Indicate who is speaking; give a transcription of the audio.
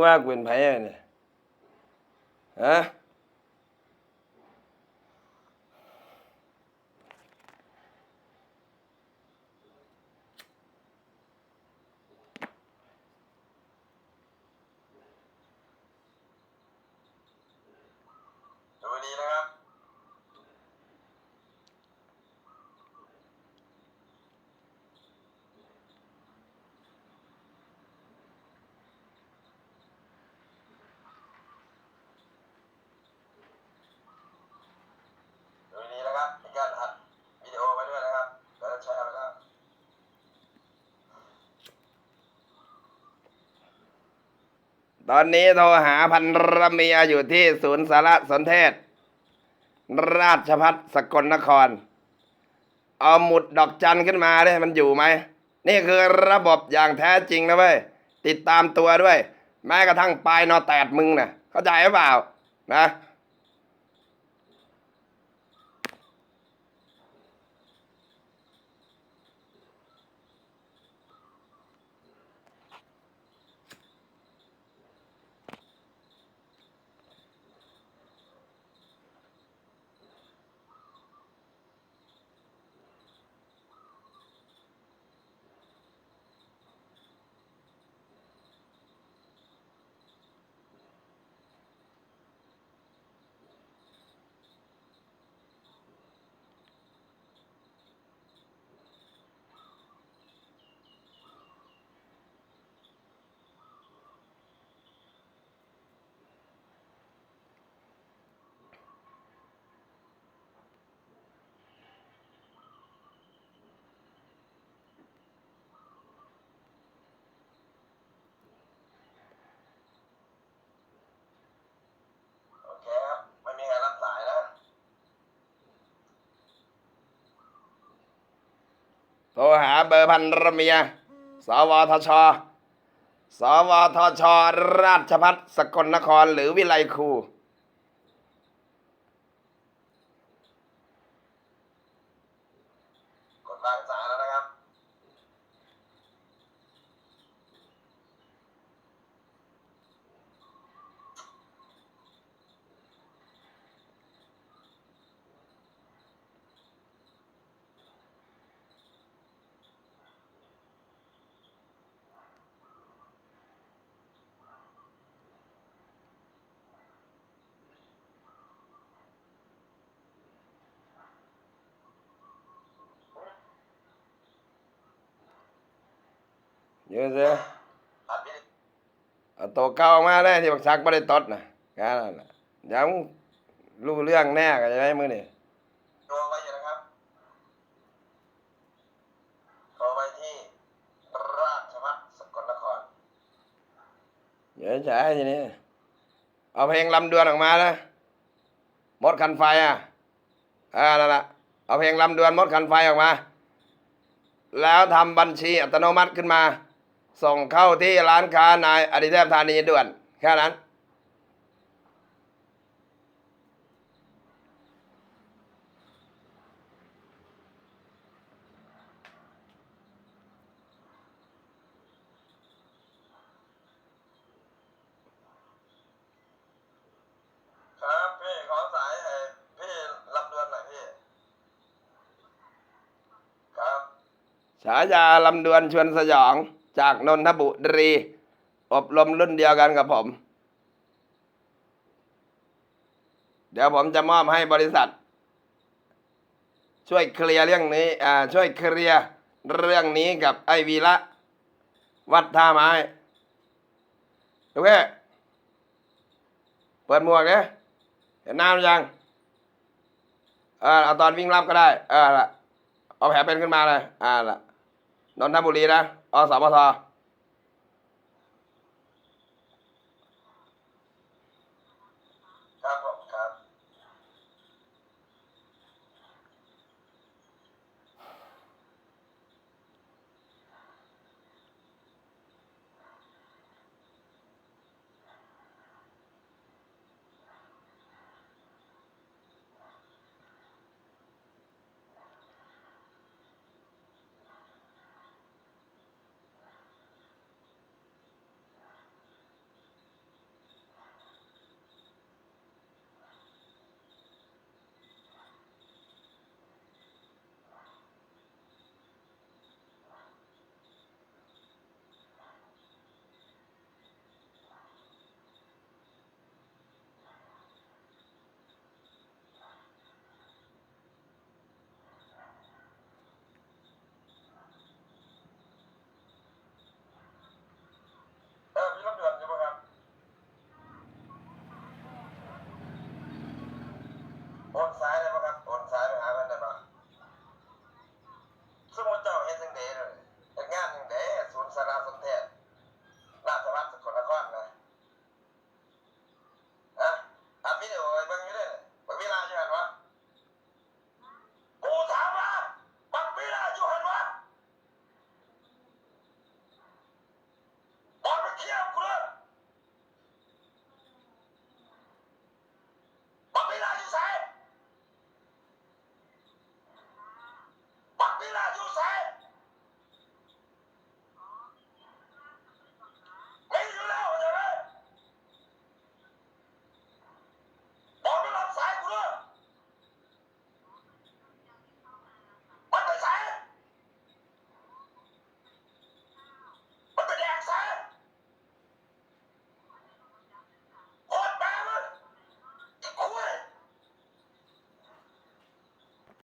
Speaker 1: ว่ากูเป็นไผอะเนี่ยฮะ
Speaker 2: ดูดีนะครับ ดูดีนะครับมีการอัดวิดีโอไว้ด้วยนะครับแล้วจะแชร์นะครับ
Speaker 1: ตอนนี้โทรหาพันรเมียอยู่ที่ศูนย์สารสนเทศ ราชพัฒสกลนคร เอาหมุดดอกจันขึ้นมาดิมันอยู่ไหม นี่คือระบบอย่างแท้จริงนะเว้ย ติดตามตัวด้วย แม้กระทั่งปลายนอแตดมึงนะ่ะเข้าใจหรือเปล่านะ
Speaker 2: โอเคครับ ไม่มีใครรับสายนะ
Speaker 1: โทรหาเบอร์พันรเมีย สวทช สวทช ราชพัฒสกลนครหรือวิไลครู
Speaker 2: กดวางสายแล้วนะครับ
Speaker 1: เยอะสิ
Speaker 2: อัดวิดี
Speaker 1: เอาตัวเก่ามาได้ที่บักชักไม่ได้ตดนะแค่นั้นน่ะเดี๋ยวมึงรู้เรื่องแน่ก็จะได้มือนี่
Speaker 2: โทรไว้อยู่นะครับโทรไปที่ราชพัฒสกลนคร
Speaker 1: เดี๋ยวจะให้ทีนี้เอาเพลงลำดวนออกมานะมดคันไฟอะอ่านั่นแหละเอาเพลงลำดวนมดคันไฟออกมา แล้วทำบัญชีอัตโนมัติขึ้นมา ส่งเข้าที่ร้านค้านายอดิเทพธานีด่วน แค่นั้น
Speaker 2: ครับพี่ขอสายเอ่อพี่ลำดวนหน่อยพี่ ครับ
Speaker 1: ฉายาลำดวนชวนสยอง จากนนทบุรี อบรมรุ่นเดียวกันกับผม เดี๋ยวผมจะมอบให้บริษัท ช่วยเคลียร์เรื่องนี้อ่าช่วยเคลียร์เรื่องนี้กับไอวีละ วัดท่าไม้ดูเว้เปิดหมวกเนี่ยเห็นหน้าหรือยังเออเอาตอนวิ่งรับก็ได้ เออละเอาแผลเป็นขึ้นมาเลยอ่าละนนทบุรีนะ อสมท